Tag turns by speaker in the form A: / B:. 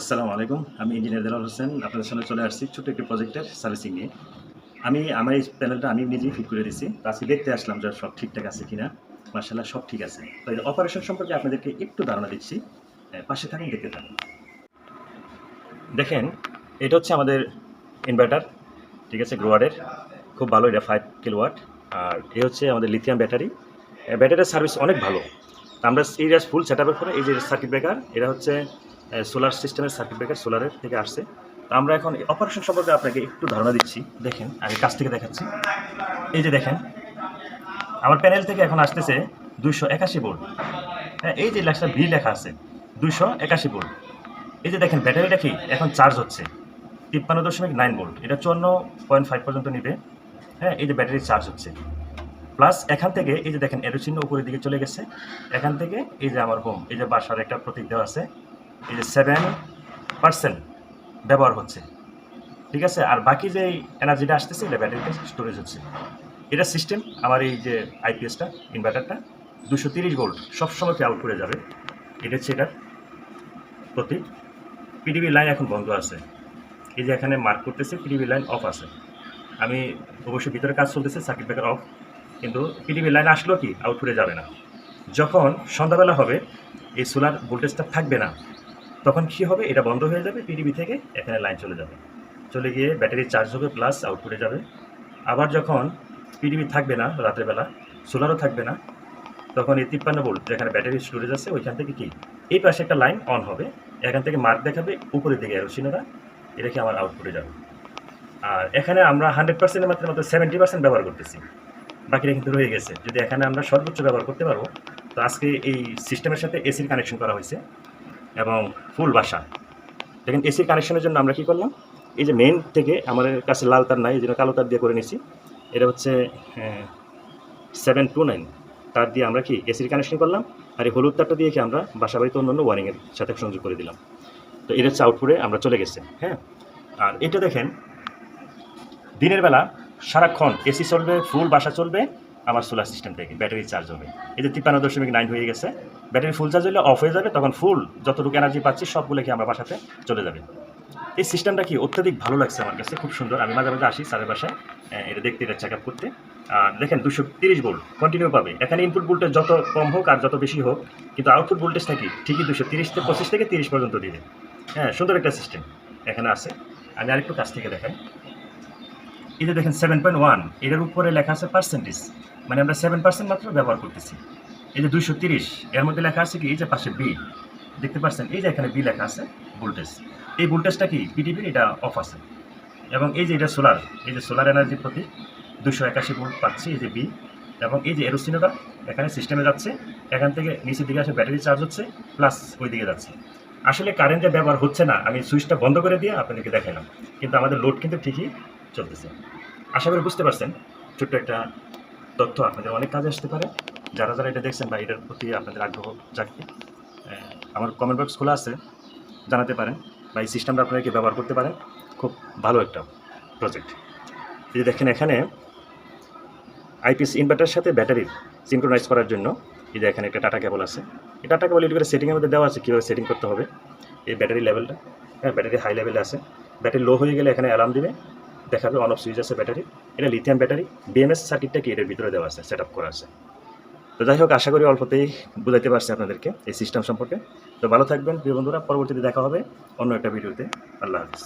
A: আসসালামু আলাইকুম, আমি ইঞ্জিনিয়ার দেলাল হোসেন, আপনাদের সামনে চলে আসছি ছোট্ট একটি প্রজেক্টের সার্ভিসিং নিয়ে। আমি, আমার এই প্যানেলটা আমি নিজেই ফিট করে দিয়েছি, তো আজকে দেখতে আসলাম যে সব ঠিকঠাক আছে কিনা। মার্শাল্লাহ সব ঠিক আছে। তো অপারেশন সম্পর্কে আপনাদেরকে একটু ধারণা দিচ্ছি পাশে থাকুন, দেখতে থাকুন। দেখেন, এটা হচ্ছে আমাদের ইনভার্টার ঠিক আছে গ্রোয়ারের খুব ভালো, এটা ফাইভ কিলোওয়াট আর এ হচ্ছে আমাদের লিথিয়াম ব্যাটারি ব্যাটারির সার্ভিস অনেক ভালো। তা আমরা এই যে ফুল সেট আপের পরে এই যে সার্কিট ব্রেকার এটা হচ্ছে সোলার সিস্টেমের সার্কিট ব্রেকার সোলারের থেকে আসছে। তো আমরা এখন অপারেশন সম্পর্কে আপনাকে একটু ধারণা দিচ্ছি। দেখেন, আগে কাছ থেকে দেখাচ্ছি। এই যে দেখেন, আমার প্যানেল থেকে এখন আসতেছে দুইশো একাশি ভোল্ট হ্যাঁ এই যে লেখা ভি লেখা আছে, দুইশো একাশি ভোল্ট এই যে দেখেন, ব্যাটারিটা কি? এখন চার্জ হচ্ছে, তিপ্পান্ন দশমিক নাইন ভোল্ট এটা চুয়ান্ন পয়েন্ট ফাইভ পর্যন্ত নিবে। হ্যাঁ এই যে ব্যাটারি চার্জ হচ্ছে। প্লাস এখান থেকে এই যে দেখেন এরো চিহ্ন উপরের দিকে চলে গেছে। এখান থেকে এই যে আমার হোম এই যে বাসার একটা প্রতীক দেওয়া আছে। এই যে সেভেন পার্সেন্ট ব্যবহার হচ্ছে। ঠিক আছে? আর বাকি যে এনার্জিটা আসতেছে, এটা ব্যাটারিতে স্টোরেজ হচ্ছে। এটা সিস্টেম আমার এই যে আইপিএসটা ইনভার্টারটা দুশো তিরিশ ভোল্ট সবসময় আউট করে যাবে। এটা হচ্ছে এটার প্রতীক। পিডিবি লাইন এখন বন্ধ আছে। এই যে এখানে মার্ক করতেছে পিডিবি লাইন অফ আছে। আমি অবশ্যই ভিতরে কাজ চলতেছে সার্কিট ব্রেকার অফ কিন্তু পিডিবি লাইন আসলো কি? আউটপুটে যাবে না। যখন সন্ধ্যাবেলা হবে, এই সোলার ভোল্টেজটা থাকবে না, তখন কী হবে? এটা বন্ধ হয়ে যাবে পিডিবি থেকে, এখানে লাইন চলে যাবে। চলে গিয়ে ব্যাটারি চার্জ হবে প্লাস আউটপুটে যাবে। আবার যখন পিডিবি থাকবে না রাতের বেলা সোলারও থাকবে না, তখন এই তিপ্পান্ন ভোল্ট যেখানে ব্যাটারি স্টোরেজ আছে, ওইখান থেকে কি? এই পাশে একটা লাইন অন হবে। এখান থেকে মার্ক দেখাবে, উপরের দিকে এরোসিনোরা এটা কি আমার আউটপুটে যাবে। আর এখানে আমরা হান্ড্রেড পার্সেন্টের মাত্র মাত্র সেভেন্টি পার্সেন্ট ব্যবহার করতেছি। বাকিটা কিন্তু রয়ে গেছে। যদি এখানে আমরা সর্বোচ্চ ব্যবহার করতে পারব, তো আজকে এই সিস্টেমের সাথে এসির কানেকশন করা হয়েছে এবং ফুল বাসা। দেখেন এসির কানেকশনের জন্য আমরা কি করলাম? এই যে মেন থেকে আমাদের কাছে লাল তার নাই, এই জন্য কালো তার দিয়ে করে নিছি এটা হচ্ছে সেভেন টু নাইন তার দিয়ে আমরা কি এসির কানেকশন করলাম আর এই হলুদ তারটা দিয়ে কি আমরা বাসা বাড়িতে অন্যান্য ওয়ারিংয়ের সাথে সংযোগ করে দিলাম। তো এটা হচ্ছে আউটপুটে আমরা চলে গেছে হ্যাঁ? আর এটা দেখেন, দিনের বেলা সারাক্ষণ এসি চলবে ফুল বাসা চলবে আমার সোলার সিস্টেম থেকে ব্যাটারি চার্জ হবে। এই যে তিপ্পান্ন দশমিক নাইন হয়ে গেছে ব্যাটারি ফুল চার্জ হলে অফ হয়ে যাবে তখন ফুল যতটুকু এনার্জি পাচ্ছি সবগুলো কি আমরা বাসাতে চলে যাবে। এই সিস্টেমটা কি অত্যাধিক ভালো লাগছে আমার কাছে খুব সুন্দর। আমি মাঝে মাঝে আসি স্যারের বাসায় আহ, এটা দেখতে এটা চেক আপ করতে। আর দেখেন দুশো তিরিশ ভোল্ট কন্টিনিউ পাবে। এখানে ইনপুট ভোল্টেজ যত কম হোক আর যত বেশি হোক কিন্তু আউটপুট ভোল্টেজটা কি? ঠিকই দুশো তিরিশ থেকে পঁচিশ থেকে তিরিশ পর্যন্ত দিবে। হ্যাঁ সুন্দর একটা সিস্টেম এখানে আছে। আমি আরেকটু কাছ থেকে দেখাই। যে দেখেন সেভেন পয়েন্ট ওয়ান এটার উপরে লেখা আছে পার্সেন্টেজ মানে আমরা সেভেন পার্সেন্ট মাত্র ব্যবহার করতেছি। এই যে দুইশো তিরিশ, এর মধ্যে লেখা আছে কি, এই যে পাশে বি দেখতে পাচ্ছেন, এই যে এখানে বি লেখা আছে ভোল্টেজ এই ভোল্টেজটা কি পিডিবির এটা অফ আছে। এবং এই যে এটা সোলার এই যে সোলার এনার্জির প্রতি দুশো একাশি ভোল্ট পাচ্ছি, এই যে বি এবং এই যে এরোসিনোটা, এখানে সিস্টেমে যাচ্ছে, এখান থেকে নিচের দিকে আসে ব্যাটারি চার্জ হচ্ছে প্লাস ওই দিকে যাচ্ছে। আসলে কারেন্টের ব্যবহার হচ্ছে না, আমি সুইচটা বন্ধ করে দিয়ে আপনাদেরকে দেখালাম কিন্তু আমাদের লোড কিন্তু ঠিকই চলতেছে। আশা করি বুঝতে পারছেন, ছোট্ট একটা তথ্য আপনাদের অনেক কাজে আসতে পারে। যারা যারা এটা দেখছেন বা এটার প্রতি আপনাদের আগ্রহ জাগবে আমার কমেন্ট বক্স খোলা আছে, জানাতে পারেন বা এই সিস্টেমটা আপনারা কি ব্যবহার করতে পারেন। খুব ভালো একটা প্রজেক্ট যদি দেখেন এখানে আইপিএস ইনভার্টারের সাথে ব্যাটারি সিনক্রোনাইজ করার জন্য এই যে এখানে একটা টাটা কেবল আছে। এই টাটা কেবল এটি করে সেটিংয়ের মধ্যে দেওয়া আছে, কীভাবে সেটিং করতে হবে। এই ব্যাটারি লেভেলটা হ্যাঁ ব্যাটারি হাই লেভেলে আছে। ব্যাটারি লো হয়ে গেলে এখানে অ্যালার্ম দিবে। দেখাবে অন অফ সুইচ আছে ব্যাটারি এটা লিথিয়াম ব্যাটারি বিএমএস সার্কিটটা কি? এটার ভিতরে দেওয়া আছে সেট আপ করা আছে। তো যাই হোক, আশা করি অল্পতেই বুঝাইতে পারছি আপনাদেরকে এই সিস্টেম সম্পর্কে। তো ভালো থাকবেন, প্রিয় বন্ধুরা, পরবর্তীতে দেখা হবে অন্য একটা ভিডিওতে আল্লাহ হাফিজ।